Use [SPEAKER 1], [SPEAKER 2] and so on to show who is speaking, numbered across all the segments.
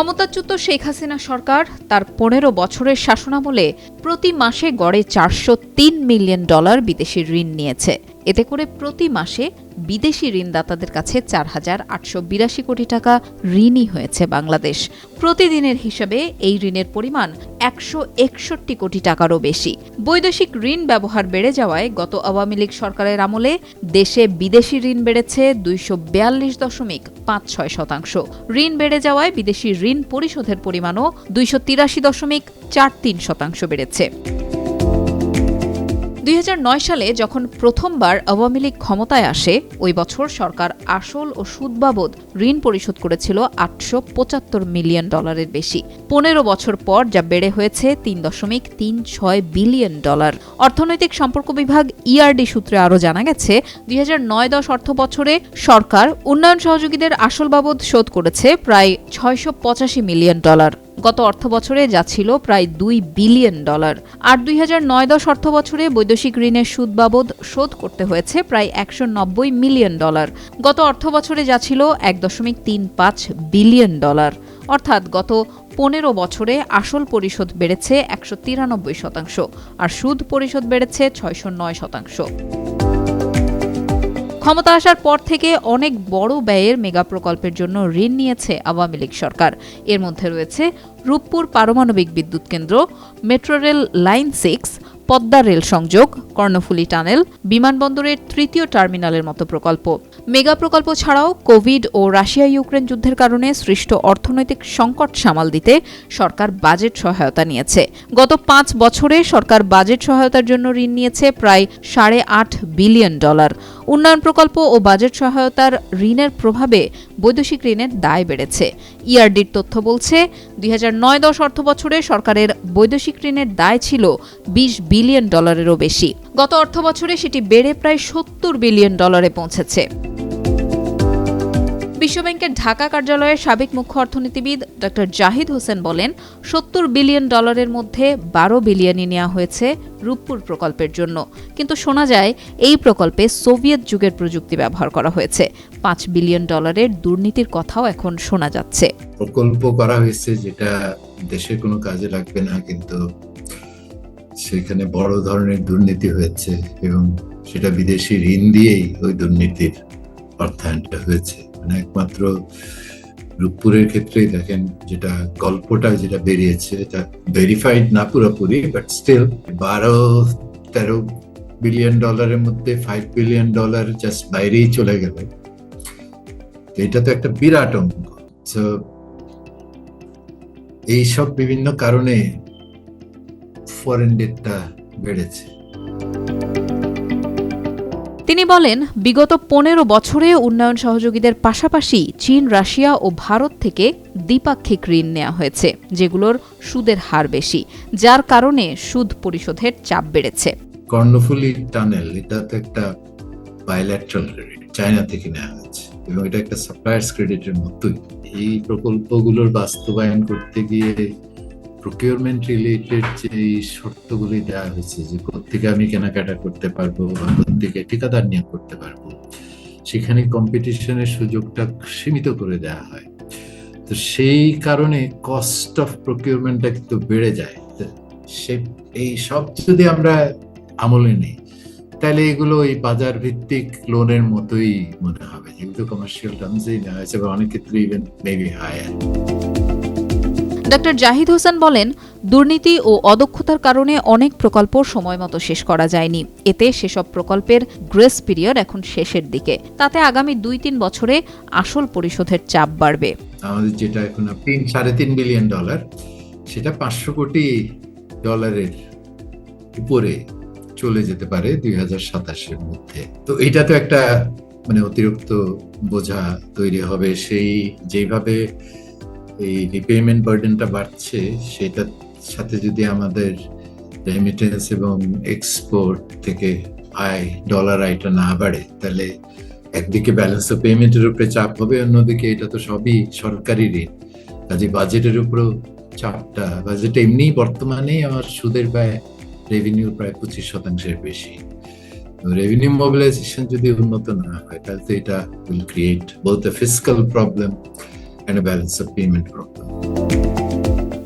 [SPEAKER 1] ক্ষমতাচ্যুত শেখ হাসিনা সরকার তার পনেরো বছরের শাসনামলে প্রতি মাসে গড়ে চারশো তিন মিলিয়ন ডলার বিদেশি ঋণ নিয়েছে। এতে করে প্রতি মাসে বিদেশি ঋণদাতাদের কাছে চার হাজার আটশো বিরাশি কোটি টাকা ঋণই হয়েছে বাংলাদেশ। প্রতিদিনের হিসাবে এই ঋণের পরিমাণ একশো একষট্টি কোটি টাকারও বেশি। বৈদেশিক ঋণ ব্যবহার বেড়ে যাওয়ায় গত আওয়ামী লীগ সরকারের আমলে দেশে বিদেশি ঋণ বেড়েছে দুইশো বিয়াল্লিশ দশমিক পাঁচ ছয় শতাংশ। ঋণ বেড়ে যাওয়ায় বিদেশি ঋণ পরিশোধের পরিমাণও দুইশো তিরাশি দশমিক চার তিন শতাংশ বেড়েছে। দুই হাজার নয় সালে যখন প্রথমবার আওয়ামী লীগ ক্ষমতায় আসে, ওই বছর সরকার আসল ও সুদ বাবদ ঋণ পরিশোধ করেছিল আটশো পঁচাত্তর মিলিয়ন ডলারের বেশি। পনেরো বছর পর যা বেড়ে হয়েছে তিন দশমিক তিন ছয় বিলিয়ন ডলার। অর্থনৈতিক সম্পর্ক বিভাগ ইআরডি সূত্রে আরও জানা গেছে, দুই হাজার নয় দশ অর্থ বছরে সরকার উন্নয়ন সহযোগীদের আসল বাবদ শোধ করেছে প্রায় ছয়শো পঁচাশি মিলিয়ন ডলার। গত অর্থ বছরে যা ছিল প্রায় দুই বিলিয়ন ডলার। আর দুই হাজার নয় দশ অর্থ বছরে বৈদেশিক ঋণের সুদ বাবদ শোধ করতে হয়েছে প্রায় একশো নব্বই মিলিয়ন ডলার। গত অর্থ বছরে যা ছিল এক দশমিক তিন পাঁচ বিলিয়ন ডলার। অর্থাৎ গত পনেরো বছরে আসল পরিশোধ বেড়েছে একশো তিরানব্বই শতাংশ, আর সুদ পরিশোধ বেড়েছে ছয়শো নয় শতাংশ। ক্ষমতা আসার পর থেকে অনেক বড় ব্যয়ের মেগা প্রকল্পের জন্য ঋণ নিয়েছে আওয়ামী লীগ সরকার। এর মধ্যে রয়েছে রূপপুর পারমাণবিক বিদ্যুৎ কেন্দ্র, metro rail line six, Padma rail সংযোগ, কর্ণফুলী টানেল, বিমানবন্দরের তৃতীয় টার্মিনালের মতো প্রকল্প। মেগা প্রকল্প ছাড়াও কোভিড ও রাশিয়া ইউক্রেন যুদ্ধের কারণে সৃষ্ট অর্থনৈতিক সংকট সামাল দিতে সরকার বাজেট সহায়তা নিয়েছে। গত পাঁচ বছরে সরকার বাজেট সহায়তার জন্য ঋণ নিয়েছে প্রায় সাড়ে আট বিলিয়ন ডলার। উন্নয়ন প্রকল্প ও বাজেট সহায়তার ঋণের প্রভাবে বৈদেশিক ঋণের দায় বেড়েছে। ইআরডির তথ্য বলছে, দুই হাজার নয় দশ অর্থ বছরে সরকারের বৈদেশিক ঋণের দায় ছিল বিশ বিলিয়ন ডলারেরও বেশি। গত অর্থ বছরে সেটি বেড়ে প্রায় সত্তর বিলিয়ন ডলারে পৌঁছেছে। বিশ্বব্যাংকের ঢাকা কার্যালয়ের সাবেক মুখ্য অর্থনীতিবিদ ডক্টর জাহিদ হোসেন বলেন, সত্তর বিলিয়ন ডলারের মধ্যে বারো বিলিয়নই নেওয়া হয়েছে রূপপুর প্রকল্পের জন্য। কিন্তু শোনা যায়, এই প্রকল্পে সোভিয়েত যুগের প্রযুক্তি ব্যবহার করা হয়েছে। পাঁচ বিলিয়ন ডলারের দুর্নীতির কথাও এখন শোনা যাচ্ছে।
[SPEAKER 2] প্রকল্প করা হয়েছে যেটা দেশের কোনো কাজে লাগবে না, কিন্তু সেখানে বড় ধরনের দুর্নীতি হয়েছে এবং সেটা বিদেশি ঋণ দিয়েই ওই দুর্নীতির অর্থায়নটা হয়েছে। মানে একমাত্র রূপপুরের ক্ষেত্রেই দেখেন যেটা গল্পটা যেটা বেরিয়েছে, এটা ভেরিফাইড না পুরোপুরি বাট স্টিল বারো, তেরো বিলিয়ন ডলারের মধ্যে ফাইভ বিলিয়ন ডলার জাস্ট বাইরেই চলে গেল। এটা তো একটা বিরাট অঙ্ক। এইসব বিভিন্ন কারণে ফরেন ডেটটা বেড়েছে।
[SPEAKER 1] তিনি বলেন, বিগত পনেরো বছরে উন্নয়ন সহযোগীদের পাশাপাশি চীন, রাশিয়া ও ভারত থেকে দ্বিপাক্ষিক ঋণ নেওয়া হয়েছে, যেগুলোর সুদের হার বেশি, যার কারণে সুদ পরিশোধের চাপ বেড়েছে।
[SPEAKER 2] কর্ণফুলী টানেল এটা তো একটা ক্রেডিট চায়না থেকে নেওয়া হয়েছে, এবং এটা একটা সাপ্লায়ার্স ক্রেডিটের মতোই। এই প্রকল্পগুলোর বাস্তবায়ন করতে গিয়ে প্রকিউরমেন্ট রিলেটেড যে শর্তগুলি দেওয়া হয়েছে, যে কোথেকে আমি কেনাকাটা করতে পারব বা কোথেকে ঠিকাদার নিয়োগ করতে পারব, সেখানে কম্পিটিশনের সুযোগটা সীমিত করে দেওয়া হয়। তো সেই কারণে কস্ট অফ প্রকিউরমেন্টটা কিন্তু বেড়ে যায়। সে, এই সব যদি আমরা আমলে নিই, তাহলে এগুলো এই বাজার ভিত্তিক লোনের মতোই মনে হবে। যেগুলো কমার্শিয়াল টার্মসেই নেওয়া হয়েছে বা অনেক ক্ষেত্রে even maybe higher
[SPEAKER 1] doctor Zahid Hossain বলেন, দুর্নীতি ও অদক্ষতার কারণে অনেক প্রকল্প সময় মতো শেষ করা যায়নি। এতে সেসব প্রকল্পের গ্রেস পিরিয়ড এখন শেষের দিকে। তাতে আগামী দুই তিন বছরে আসল পরিশোধের চাপ বাড়বে।
[SPEAKER 2] আমাদের যেটা এখন তিন, সাড়ে তিন বিলিয়ন ডলার সেটা পাঁচশো কোটি ডলারের উপরে চলে যেতে পারে দুই হাজার সাতাশের মধ্যে। তো এটা তো একটা মানে অতিরিক্ত বোঝা তৈরি হবে। সেই যেভাবে এই রিপেমেন্ট বার্ডেনটা বাড়ছে, সেটার সাথে যদি আমাদের রেমিটেন্স এবং এক্সপোর্ট থেকে আয় ডলার আয়টা না বাড়ে, তাহলে একদিকে ব্যালেন্স অফ পেমেন্টের উপরে চাপ হবে, অন্যদিকে এটা তো সবই সরকারি ঋণ। কাজে বাজেটের উপরেও চাপটা বাজেট এমনি বর্তমানেই আমার সুদের ব্যয় রেভিনিউ প্রায় পঁচিশ শতাংশের বেশি। রেভিনিউ মোবিলাইজেশন যদি উন্নত না হয়, তাহলে তো এটা will create a physical problem and a balance of payment problem.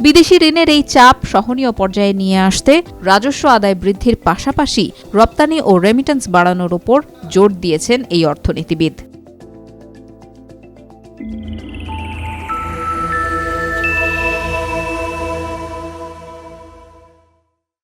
[SPEAKER 1] বিদেশি ঋণের এই চাপ সহনীয় পর্যায়ে নিয়ে আসতে রাজস্ব আদায় বৃদ্ধির পাশাপাশি রপ্তানি ও রেমিটেন্স বাড়ানোর ওপর জোর দিয়েছেন এই অর্থনীতিবিদ